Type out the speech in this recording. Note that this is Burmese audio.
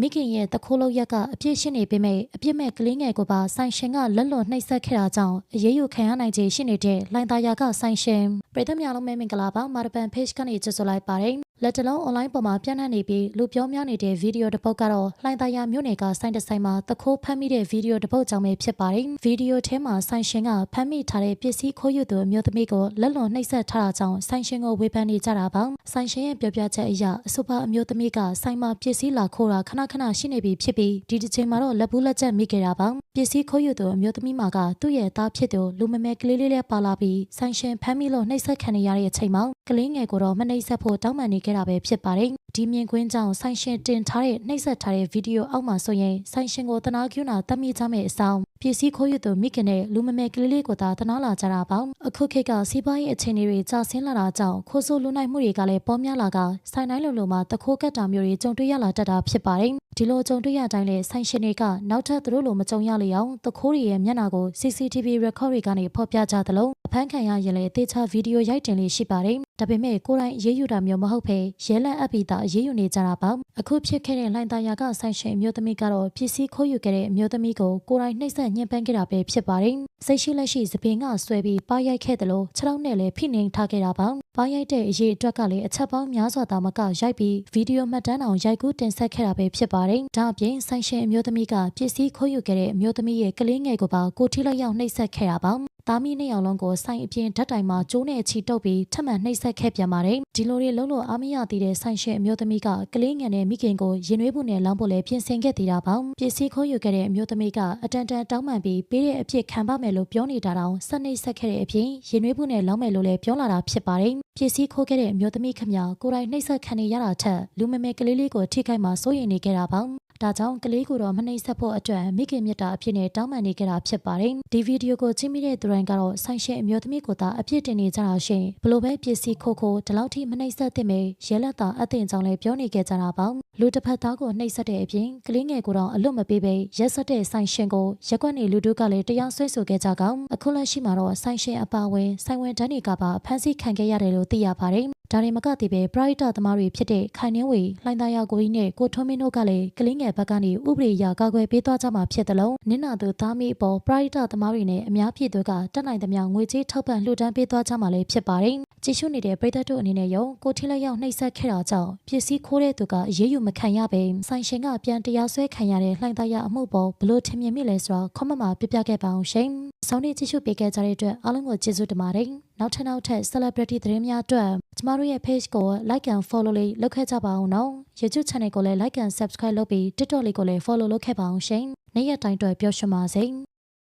မိခင်ရဲ့တခိုးလောက်ရက်ကအပြစ်ရှိနေပေမဲ့အပြစ်မဲ့ကလေးငယ်ကိုပါဆိုင်ရှင်ကလက်လွန်နှိပ်စက်ခဲ့တာကြောင့်အရေးယူခံရနိုင်ခြေရှိနေတဲ့လိုင်သားယာကဆိုင်ရှင်ပြည်သက်များလုံးမဲမင်္ဂလာပါမာရပန် page ကနေကြိုဆိုလိုက်ပါတယ် လက်တလုံး online ပေါ်မှာပြန့်နှံ့နေပြီးလူပြောများနေတဲ့ဗီဒီယိုတစ်ပုဒ်ကတော့လှိုင်သာယာမြို့နယ်ကစိုင်းတစ်ဆိုင်မှာတခိုးဖမ်းမိတဲ့ဗီဒီယိုတစ်ပုဒ်ကြောင့်ပဲဖြစ်ပါတယ်။ဗီဒီယိုထဲမှာဆိုင်ရှင်ကဖမ်းမိထားတဲ့ပစ္စည်းခိုးယူသူအမျိုးသမီးကိုလက်လွန်နှိပ်စက်ထားတာကြောင့်ဆိုင်ရှင်ကိုဝေဖန်နေကြတာပါ။ဆိုင်ရှင်ရဲ့ပြောပြချက်အရအဆိုပါအမျိုးသမီးကဆိုင်မှာပစ္စည်းလာခိုးတာခဏခဏရှိနေပြီဖြစ်ပြီးဒီတစ်ချိန်မှာတော့လက်ဘူးလက်ချက်မိခဲ့တာပါ။ပစ္စည်းခိုးယူသူအမျိုးသမီးမှာကသူ့ရဲ့သားဖြစ်သူလူမမဲကလေးလေးလေးပါလာပြီးဆိုင်ရှင်ဖမ်းမိလို့နှိပ်စက်ခံနေရတဲ့အချိန်မှာကလေးငယ်ကိုတော့မနှိပ်စက်ဖို့တောင်းပန်နေခဲ့တာပဲဖြစ်ပါတယ်။ဒီမြင်ကွင်းကြောင့်ဆိုင်ရှင်တင်ထားတဲ့နှိပ်စက်ထားတဲ့ဗီဒီယိုအောက်မှာဆိုရင်ဆိုင်ရှင်ကိုတနာကျူနာတတ်မိကြမယ့်အဆောင်ပစ္စည်းခိုးယူသူမိခင်နဲ့လူမမဲကလေးလေးကိုသာတနာလာကြတာပေါ့အခုခေတ်ကစီးပွားရေးအခြေအနေတွေကျဆင်းလာတာကြောင့်ခိုးဆိုးလူနိုင်မှုတွေကလည်းပေါများလာကဆိုင်တိုင်းလိုလိုမှာတခိုးကတ်တာမျိုးတွေကြုံတွေ့ရလာတတ်တာဖြစ်ပါတယ်ဒီလိုကြုံတွေ့ရတိုင်းလေဆိုင်ရှင်တွေကနောက်ထပ်သူတို့လိုမကြုံရလေအောင်တခိုးတွေရဲ့မျက်နှာကို CCTV record တွေကနေဖော်ပြကြသလိုအဖမ်းခံရရင်လည်းတေချာဗီဒီယိုရိုက်တင်လေးရှိပါတယ် ဒါပေမဲ့ကိုယ်တိုင်ရေးယူတာမျိုးမဟုတ်ဘဲရဲလန့်အပ်ပြီးသားရေးယူနေကြတာပါအခုဖြစ်ခဲ့တဲ့လိုင်သားယာကဆိုင်ရှင်အမျိုးသမီးကတော့ပစ္စည်းခိုးယူခဲ့တဲ့အမျိုးသမီးကိုကိုယ်တိုင်နှိပ်စက်ညှဉ်းပန်းခဲ့တာပဲဖြစ်ပါတယ်စိတ်ရှိလက်ရှိသပင်ကဆွဲပြီးပါရိုက်ခဲ့တယ်လို့ခြေထောက်နဲ့လည်းဖိနှိပ်ထားခဲ့တာပါပါရိုက်တဲ့အရေးအတွက်ကလည်းအချက်ပေါင်းများစွာသာမကရိုက်ပြီးဗီဒီယိုမှတ်တမ်းအောင်ရိုက်ကူးတင်ဆက်ခဲ့တာပဲဖြစ်ပါတယ်ဒါအပြင်ဆိုင်ရှင်အမျိုးသမီးကပစ္စည်းခိုးယူခဲ့တဲ့အမျိုးသမီးရဲ့ကလေးငယ်ကိုပါကိုထိလိုက်ရောက်နှိပ်စက်ခဲ့တာပါသားမီးနှစ်ယောက်လုံးကိုဆိုင်အပြင်ဓာတ်တိုင်မှာကျိုးနဲ့ချီတုပ်ပြီးထပ်မံနှိပ်စက်ခဲ့ပြန်ပါတယ်။ဒီလိုတွေလုံးလို့အားမရသေးတဲ့ဆိုင်ရှင်အမျိုးသမီးကကလေးငယ်နဲ့မိခင်ကိုရင်နွေးမှုနဲ့လောင်းဖို့လည်းပြင်ဆင်ခဲ့သေးတာပေါ့။ပစ္စည်းခိုးယူခဲ့တဲ့အမျိုးသမီးကအတန်တန်တောင်းပန်ပြီးပေးတဲ့အဖြစ်ခံပါမယ်လို့ပြောနေတာတောင်ဆက်နှိပ်စက်ခဲ့တဲ့အပြင်ရင်နွေးမှုနဲ့လောင်းမယ်လို့လည်းပြောလာတာဖြစ်ပါတယ်။ပစ္စည်းခိုးခဲ့တဲ့အမျိုးသမီးခမကိုယ်တိုင်နှိပ်စက်ခံနေရတာထက်လူမမဲကလေးလေးကိုထိခိုက်မှစိုးရိမ်နေခဲ့တာပေါ့။ ဒါကြောင့်ကလေးကိုတော့မနှိပ်စက်ဖို့အတွက်မိခင်မြတ်တာအဖြစ်နဲ့တောင်းပန်နေကြတာဖြစ်ပါတယ်။ဒီဗီဒီယိုကိုကြည့်မိတဲ့သူတိုင်းကတော့ဆိုင်ရှင်အမျိုးသမီးကိုသာအပြစ်တင်နေကြတာရှင်ဘလို့ပဲပစ္စည်းခိုးခိုးဒီလောက်ထိမနှိပ်စက်သင့်မေရဲလက်သာအသင်ကြောင့်လည်းပြောနေကြကြတာပေါ့။လူတစ်ဖက်သားကိုနှိပ်စက်တဲ့အပြင်ကလေးငယ်ကိုတော့အလွတ်မပေးပဲရက်စက်တဲ့ဆိုင်ရှင်ကိုရက်ကွက်နေလူတို့ကလည်းတရားစွဲဆိုခဲ့ကြကောင်အခုလက်ရှိမှာတော့ဆိုင်ရှင်အပါဝင်ဆိုင်ဝင်တန်းတွေကပါဖမ်းဆီးခံခဲ့ရတယ်လို့သိရပါတယ်။ဒါတွေမကသေးပဲပရိုက်တာသမားတွေဖြစ်တဲ့ခိုင်နှင်းဝေလှိုင်းသားရကိုကြီးနဲ့ကိုထွန်းမင်းတို့ကလည်းကလေးငယ်ဘက်ကနေဥပဒေအရကာကွယ်ပေးသွားကြမှာဖြစ်တယ်လို့နင်းနာသူသားမီးအပေါ်ပရိုက်တာသမားတွေနဲ့အများပြည်သူကတက်နိုင်သမျှငွေကြေးထောက်ပံ့လှူဒန်းပေးသွားကြမှာလည်းဖြစ်ပါတယ်။ကြည့်ရှုနေတဲ့ပရိသတ်တို့အနေနဲ့ရောကိုထိလက်ရောက်နှိပ်စက်ခဲ့တာကြောင့်ပစ္စည်းခိုးတဲ့သူကအရေးယူမခံရပဲဆိုင်ရှင်ကပြန်တရားစွဲခံရတဲ့လှိုင်းသားရအမှုပေါ်ဘလို့ထင်မြင်မိလဲဆိုတော့ခွန်မမှာပြပြခဲ့ပါအောင်ရှင်။ဆောင်းနေကြည့်ရှုပေးခဲ့ကြတဲ့အတွက်အားလုံးကိုကျေးဇူးတင်ပါတယ်။ နောက်ထပ်နောက်ထပ် celebrity သတင်းများအတွက်ကျမတို့ရဲ့ page ကို like and follow လေးလုပ်ခဲ့ကြပါအောင်နော် YouTube channel ကိုလည်း like and subscribe လုပ်ပြီး TikTok လေးကိုလည်း follow လုပ်ခဲ့ပါအောင်ရှင်နေ့ရက်တိုင်းအတွက်ပျော်ရွှင်ပါစေ